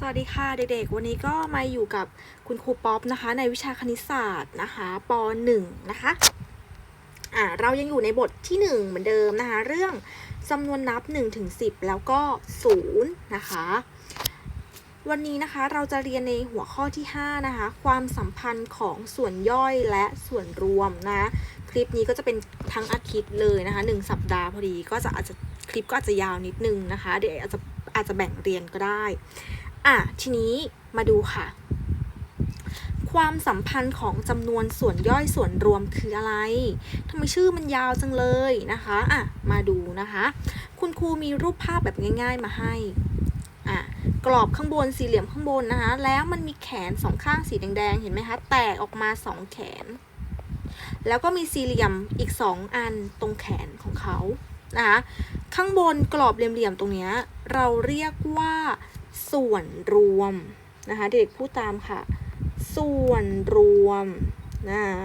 สวัสดีค่ะเด็กๆ วันนี้ก็มาอยู่กับคุณครูป๊อปนะคะ ในวิชาคณิตศาสตร์นะคะป .1 นะคะอ่าเรายังอยู่ในบทที่ 1 เหมือนเดิมนะคะ เรื่องจำนวนนับ1ถึง10 แล้วก็0นะคะ วันนี้นะคะเราจะเรียนในหัวข้อที่ 5 นะคะ ความสัมพันธ์ของส่วนย่อยและส่วนรวมนะ คลิปนี้ก็จะเป็นทั้งอาทิตย์เลยนะคะหนึ่งสัปดาห์พอดีก็จะอาจจะคลิปก็อาจจะยาวนิดนึงนะคะ เดี๋ยวอาจจะอาจจะแบ่งเรียนก็ได้ อะทีนี้มาดูค่ะ ความสัมพันธ์ของจำนวนส่วนย่อยส่วนรวมคืออะไรทำไมชื่อมันยาวจังเลยนะคะอะมาดูนะคะ คุณครูมีรูปภาพแบบง่าย ๆมาให้อะกรอบข้างบนสี่เหลี่ยมข้างบนนะคะ แล้วมันมีแขนสองข้างสีแดงๆ เห็นไหมคะ แตกออกมาสองแขน แล้วก็มีสี่เหลี่ยมอีกสองอันตรงแขนของเขานะคะ ข้างบนกรอบเหลี่ยมๆ ตรงเนี้ยเราเรียกว่า ส่วนรวมนะคะเด็กพูดตามค่ะ ส่วนรวมนะคะ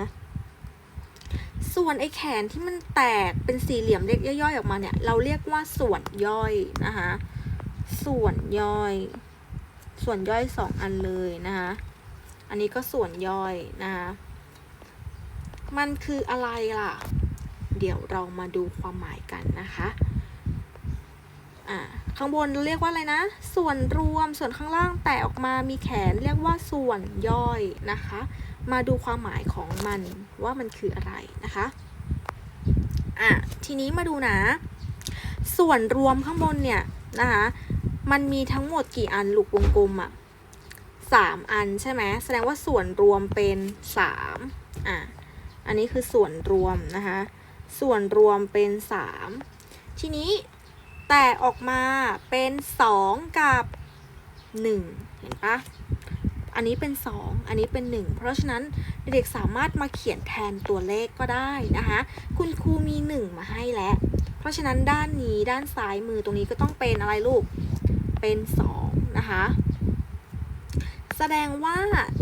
ส่วนไอ้แขนที่มันแตกเป็นสี่เหลี่ยมเล็กย่อยๆ ออกมาเนี่ย เราเรียกว่าส่วนย่อยนะคะส่วนย่อย ส่วนย่อยสองอันเลยนะคะอันนี้ก็ส่วนย่อยนะคะมันคืออะไรล่ะ เดี๋ยวเรามาดูความหมายกันนะคะ อ่าข้างบนเรียกว่าอะไรนะ ส่วนรวมส่วนข้างล่างแตกออกมามีแขนเรียกว่าส่วนย่อยนะคะ มาดูความหมายของมันว่ามันคืออะไรนะคะอะทีนี้มาดูนะ ส่วนรวมข้างบนเนี่ยนะคะมันมีทั้งหมดกี่อันลูกวงกลมอะ่ะสามอันใช่ไหมแสดงว่าส่วนรวมเป็นสามอะอันนี้คือส่วนรวมนะคะ ส่วนรวมเป็นสามทีนี้ แตกออกมาเป็น 2 กับ 1 เห็นปะอันนี้เป็น 2 อันนี้เป็น 1 เพราะฉะนั้นเด็กสามารถมาเขียนแทนตัวเลขก็ได้นะคะ คุณครูมี 1 มาให้แล้ว เพราะฉะนั้นด้านนี้ด้านซ้ายมือตรงนี้ก็ต้องเป็นอะไรลูก เป็น 2 นะคะ แสดงว่า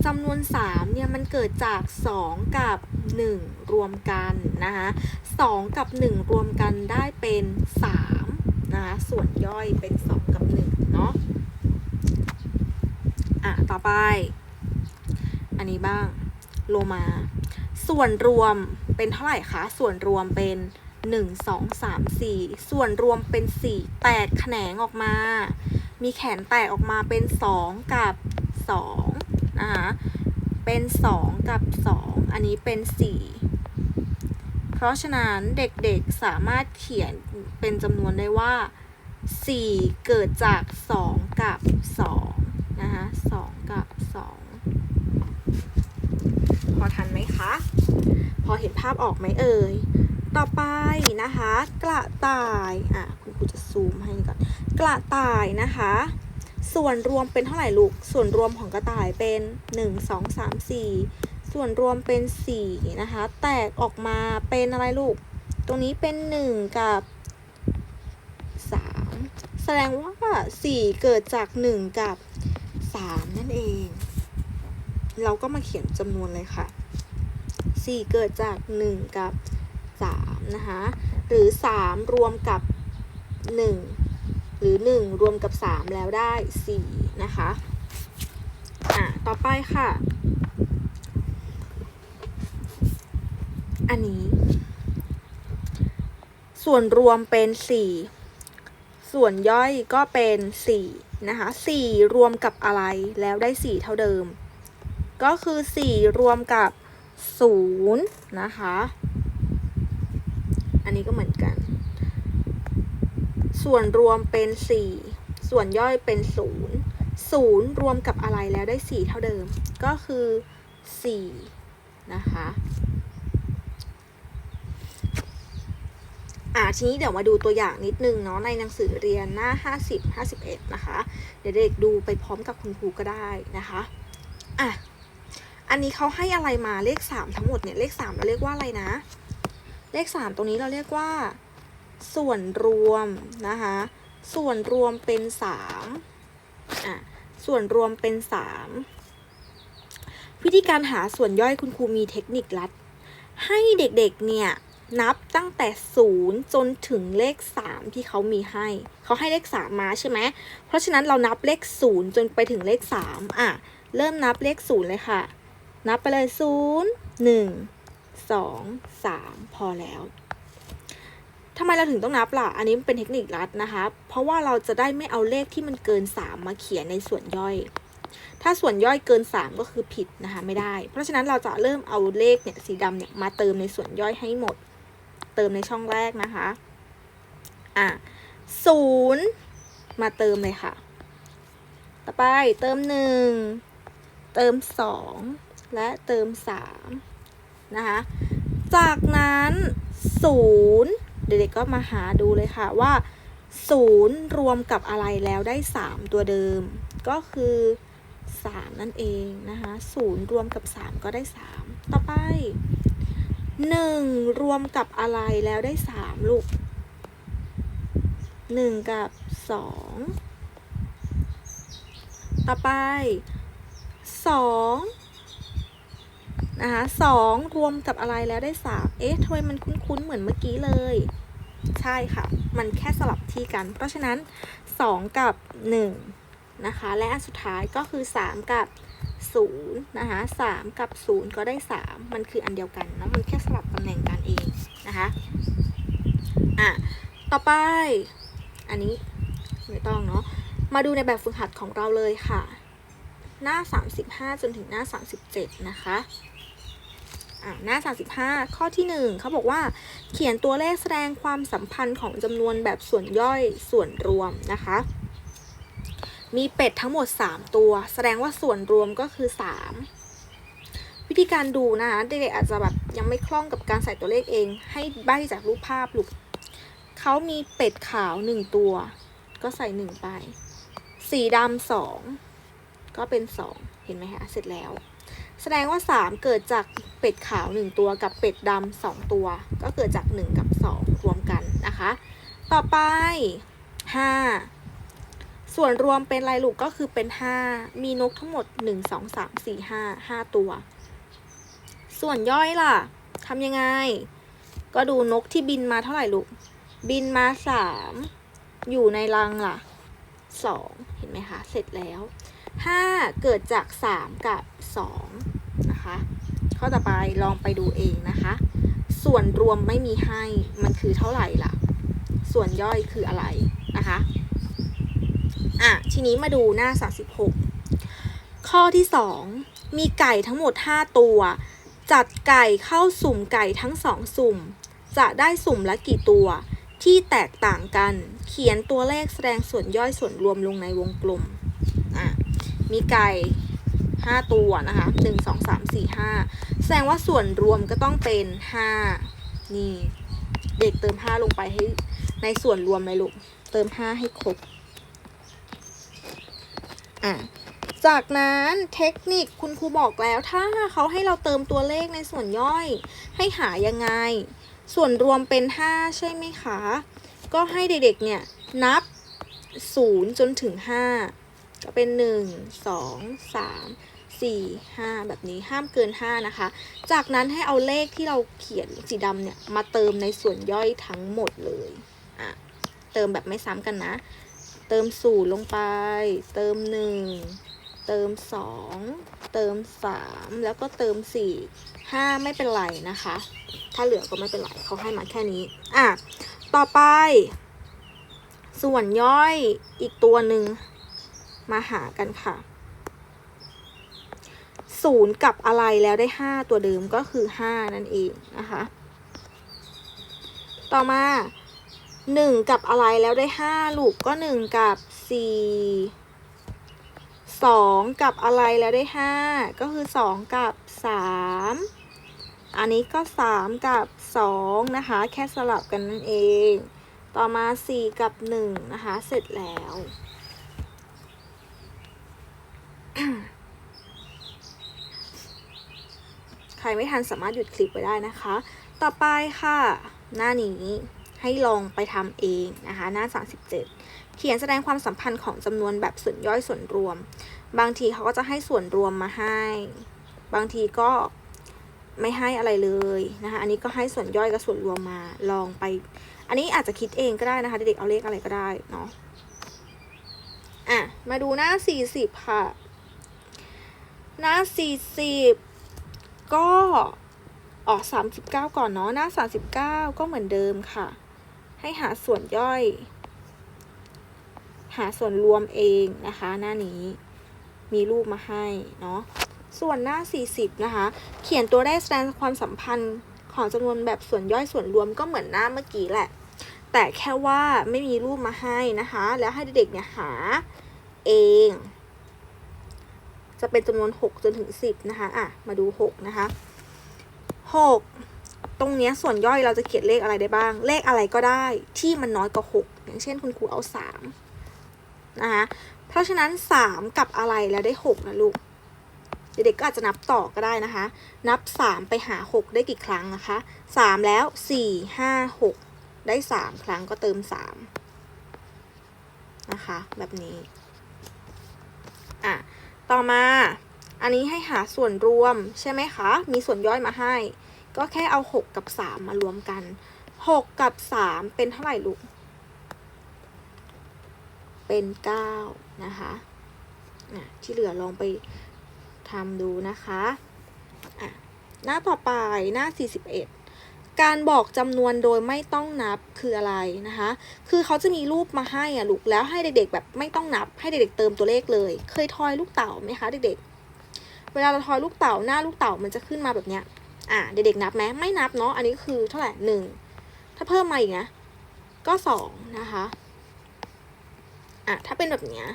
จำนวน 3 เนี่ยมันเกิดจาก 2 กับ 1 รวมกันนะคะ2กับ 1 รวมกันได้เป็น 3 นะคะส่วนย่อยเป็น 2 กับ1เนาะอะต่อไป อันนี้บ้างโลมา ส่วนรวมเป็นเท่าไหร่คะ ส่วนรวมเป็น 1 2 3 4 ส่วนรวมเป็น4แตกแขนงออกมา มีแขนแตกออกมาเป็น 2 กับ2นะคะเป็น 2 กับ 2 อันนี้เป็น 4 เพราะฉะนั้นเด็กๆสามารถเขียนเป็นจำนวนได้ว่า 4 เกิดจาก 2 กับ 2 นะคะ2กับ 2 พอทันไหมคะ พอเห็นภาพออกไหมเอ่ย ต่อไปนะคะ กระต่าย อะ คุณครูจะซูมให้ก่อน กระต่ายนะคะส่วนรวมเป็นเท่าไหร่ลูก ส่วนรวมของกระต่ายเป็น 1 2 3 4 ส่วนรวมเป็น 4 นะคะ แตกออกมาเป็นอะไรลูก ตรงนี้เป็น 1 กับ 3 แสดงว่า 4 เกิดจาก 1 กับ 3 นั่นเอง เราก็มาเขียนจำนวนเลยค่ะ 4 เกิดจาก 1 กับ 3 นะคะ หรือ 3 รวมกับ 1 หรือ 1 รวมกับ 3 แล้วได้ 4 นะคะ อะ ต่อไปค่ะ อันนี้ ส่วนรวมเป็น4ส่วนย่อยก็เป็น4นะคะ4รวมกับอะไรแล้วได้4เท่าเดิม ก็คือ4รวมกับ0นะคะ อันนี้ก็เหมือนกัน ส่วนรวมเป็น4ส่วนย่อยเป็น0 0รวมกับอะไรแล้วได้4เท่าเดิม ก็คือ4นะคะ อ่าทีนี้เดี๋ยวมาดูตัวอย่างนิดนึงเนาะในหนังสือเรียนหน้า 50 51 นะคะ เดี๋ยวเด็กดูไปพร้อมกับคุณครูก็ได้นะคะอะอันนี้เขาให้อะไรมาเลข 3 ทั้งหมดเนี่ยเลข 3 เราเรียกว่าอะไรนะ เลข 3 ตรงนี้เราเรียกว่า ส่วนรวมนะคะส่วนรวมเป็น3อะส่วนรวมเป็น 3 วิธีการหาส่วนย่อยคุณครูมีเทคนิคลัด ให้เด็กๆเนี่ย นับตั้งแต่ศูนย์จนถึงเลขสามที่เขามีให้ เขาให้เลขสามมาใช่ไหม เพราะฉะนั้นเรานับเลขศูนย์จนไปถึงเลขสามอะ เริ่มนับเลขศูนย์เลยค่ะ นับไปเลยศูนย์หนึ่งสองสามพอแล้วทำไมเราถึงต้องนับล่ะ อันนี้เป็นเทคนิคลัดนะคะ เพราะว่าเราจะได้ไม่เอาเลขที่มันเกินสามมาเขียนในส่วนย่อย ถ้าส่วนย่อยเกิน 3 ก็คือผิดนะคะไม่ได้ เพราะฉะนั้นเราจะเริ่มเอาเลขเนี่ยสีดำเนี่ยมาเติมในส่วนย่อยให้หมด เติมในช่องแรกนะคะ อะศูนย์มาเติมเลยค่ะ ต่อไปเติมหนึ่งเติมสองและเติมสามนะคะ จากนั้นศูนย์เด็กๆก็มาหาดูเลยค่ะว่าศูนย์รวมกับอะไรแล้วได้สามตัวเดิม ก็คือ3นั่นเองนะคะศูนย์รวมกับ3ก็ได้3ต่อไป 1รวมกับอะไรแล้วได้3ลูก1กับ2ต่อไป2นะคะ2รวมกับอะไรแล้วได้3เอ๊ะทำไมมันคุ้นๆเหมือนเมื่อกี้เลย ใช่ค่ะ มันแค่สลับที่กัน เพราะฉะนั้น2กับ1นะคะ และอันสุดท้ายก็คือ3กับ 0นะคะ3กับ 0 ก็ได้ 3 มันคืออันเดียวกันนะมันแค่สลับตำแหน่งกันเองนะคะอะต่อไป อันนี้ไม่ต้องเนาะมาดูในแบบฝึกหัดของเราเลยค่ะ หน้า 35 จนถึงหน้า 37 นะคะอะหน้า 35 ข้อที่ 1เขาบอกว่าเขียนตัวเลขแสดงความสัมพันธ์ของจำนวนแบบส่วนย่อยส่วนรวมนะคะ มีเป็ดทั้งหมด 3 ตัว แสดงว่าส่วนรวมก็คือ 3 วิธีการดูนะคะเด็กๆอาจจะแบบยังไม่คล่องกับการใส่ตัวเลขเอง ให้ใบจากรูปภาพลูกเขามีเป็ดขาว 1 ตัว ก็ใส่ 1 ไป สีดำสองก็เป็น 2 เห็นไหมคะเสร็จแล้ว แสดงว่า 3 เกิดจากเป็ดขาว 1 ตัวกับเป็ดดำสองตัว ก็เกิดจาก 1 กับ 2 รวมกันนะคะ ต่อไป 5 ส่วนรวมเป็นอะไรลูกก็คือเป็น 5 มีนกทั้งหมด 1 2 3 4 5 5 ตัว ส่วนย่อยล่ะทำยังไง ก็ดูนกที่บินมาเท่าไหร่ลูก บินมา 3 อยู่ในรังล่ะ 2 เห็นไหมคะ เสร็จแล้ว 5 เกิดจาก 3 กับ 2 นะคะ ข้อต่อไปลองไปดูเองนะคะ ส่วนรวมไม่มีให้ มันคือเท่าไหร่ล่ะ ส่วนย่อยคืออะไรนะคะ อะทีนี้มาดูหน้า 36 ข้อที่ 2 มีไก่ทั้งหมด 5 ตัว จัดไก่เข้าสุ่มไก่ทั้ง2สุ่ม จะได้สุ่มละกี่ตัว ที่แตกต่างกัน เขียนตัวเลขแสดงส่วนย่อยส่วนรวมลงในวงกลมอะมีไก่5ตัวนะคะ1 2 3 4 5แสดงว่าส่วนรวมก็ต้องเป็น5นี่ เด็กเติม5ลงไปให้ในส่วนรวมเลยลูก เติม5ให้ครบ อะจากนั้นเทคนิคคุณครูบอกแล้วถ้าเขาให้เราเติมตัวเลขในส่วนย่อย ให้หายังไง ส่วนรวมเป็น 5 ใช่ไหมคะ ก็ให้เด็กๆเนี่ยนับ 0 จนถึง 5 ก็เป็น 1 2 3 4 5 แบบนี้ห้ามเกิน 5 นะคะ จากนั้นให้เอาเลขที่เราเขียนสีดำเนี่ย มาเติมในส่วนย่อยทั้งหมดเลย อะ เติมแบบไม่ซ้ำกันนะ เติม0ลงไป เติม1เติม2เติม3แล้วก็เติม4 5ไม่เป็นไรนะคะ ถ้าเหลือก็ไม่เป็นไรเขาให้มาแค่นี้ อะ ต่อไป ส่วนย่อยอีกตัวหนึ่งมาหากันค่ะศูนย์กับอะไรแล้วได้ห้าตัวเดิมก็คือห้านั่นเองนะคะ ต่อมา หนึ่งกับอะไรแล้วได้ห้าลูกก็หนึ่งกับสี่สองกับอะไรแล้วได้ห้าก็คือสองกับสามอันนี้ก็สามกับสองนะคะ แค่สลับกันนั่นเอง ต่อมาสี่กับหนึ่งนะคะ เสร็จแล้วใครไม่ทันสามารถหยุดคลิปไว้ได้นะคะ ต่อไปค่ะ หน้านี้ ให้ลองไปทำเองนะคะหน้า 37 เขียนแสดงความสัมพันธ์ของจำนวนแบบส่วนย่อยส่วนรวม บางทีเขาก็จะให้ส่วนรวมมาให้ บางทีก็ไม่ให้อะไรเลยนะคะอันนี้ก็ให้ส่วนย่อยกับส่วนรวมมาลองไป อันนี้อาจจะคิดเองก็ได้นะคะเด็กๆเอาเลขอะไรก็ได้เนาะอะมาดูหน้าสี่สิบค่ะ หน้าสี่สิบก็ออกสามสิบเก้าก่อนเนาะหน้าสามสิบเก้าก็เหมือนเดิมค่ะ ให้หาส่วนย่อย หาส่วนรวมเองนะคะ หน้านี้มีรูปมาให้เนาะส่วนหน้า 40 นะคะ เขียนตัวเลขแสดงความสัมพันธ์ของจำนวนแบบส่วนย่อยส่วนรวมก็เหมือนหน้าเมื่อกี้แหละ แต่แค่ว่าไม่มีรูปมาให้นะคะ แล้วให้เด็กๆเนี่ยหาเอง จะเป็นจำนวน 6 จนถึง 10 นะคะ อะ มาดู 6 นะคะ 6 ตรงเนี้ยส่วนย่อยเราจะเขียนเลขอะไรได้บ้าง เลขอะไรก็ได้ที่มันน้อยกว่า 6 อย่างเช่นคุณครูเอา 3 นะคะ เพราะฉะนั้น 3 กับอะไรแล้วได้ 6 นะลูก เด็กๆก็อาจจะนับต่อก็ได้นะคะ นับ 3 ไปหา 6 ได้กี่ครั้งนะคะ 3 แล้ว 4 5 6 ได้ 3 ครั้งก็เติม 3 นะคะ แบบนี้ อะ ต่อมา อันนี้ให้หาส่วนรวมใช่ไหมคะ มีส่วนย่อยมาให้ ก็แค่เอา 6 กับ 3 มารวมกัน 6 กับ 3 เป็นเท่าไหร่ลูก เป็น 9 นะคะะที่เหลือลองไปทำดูนะคะะหน้าต่อไปหน้า 41การบอกจำนวนโดยไม่ต้องนับคืออะไรนะคะ คือเขาจะมีรูปมาให้อะลูก แล้วให้เด็กๆแบบไม่ต้องนับ ให้เด็กๆเติมตัวเลขเลย เคยทอยลูกเต่าไหมคะเด็กๆ เวลาเราทอยลูกเต่าหน้าลูกเต่ามันจะขึ้นมาแบบเนี้ย อะเด็กๆนับไหมไม่นับเนาะอันนี้คือเท่าไหร่หนึ่งถ้าเพิ่มมาอีกนะ ก็สองนะคะอะถ้าเป็นแบบเนี้ย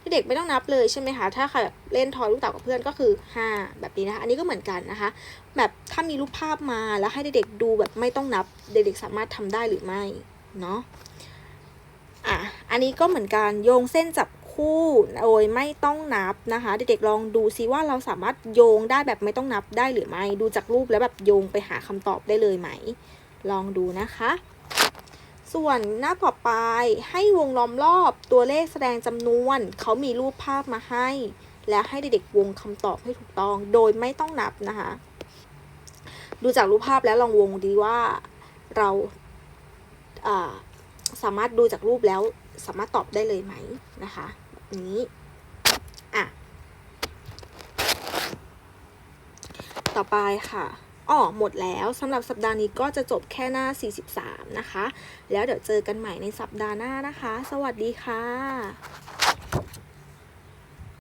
ที่เด็กไม่ต้องนับเลยใช่ไหมคะ ถ้าใครแบบเล่นทอยลูกเต่ากับเพื่อนก็คือห้าแบบนี้นะคะ อันนี้ก็เหมือนกันนะคะ แบบถ้ามีรูปภาพมาแล้วให้เด็กๆดูแบบไม่ต้องนับ เด็กๆสามารถทำได้หรือไม่ เนาะ อะ อันนี้ก็เหมือนกันโยงเส้นจับ คู่โดยไม่ต้องนับนะคะ เด็กๆลองดูซิว่าเราสามารถโยงได้แบบไม่ต้องนับได้หรือไม่ ดูจากรูปแล้วแบบโยงไปหาคำตอบได้เลยไหม ลองดูนะคะ ส่วนหน้าต่อไปให้วงล้อมรอบตัวเลขแสดงจำนวน เขามีรูปภาพมาให้ แล้วให้เด็กๆวงคำตอบให้ถูกต้อง โดยไม่ต้องนับนะคะ ดูจากรูปภาพแล้วลองวงดีว่าเราสามารถดูจากรูปแล้ว สามารถตอบได้เลยไหมนะคะนี้อะต่อไปค่ะอ๋อหมดแล้วสำหรับสัปดาห์นี้ก็จะจบแค่หน้า 43 นะคะ แล้วเดี๋ยวเจอกันใหม่ในสัปดาห์หน้านะคะ สวัสดีค่ะ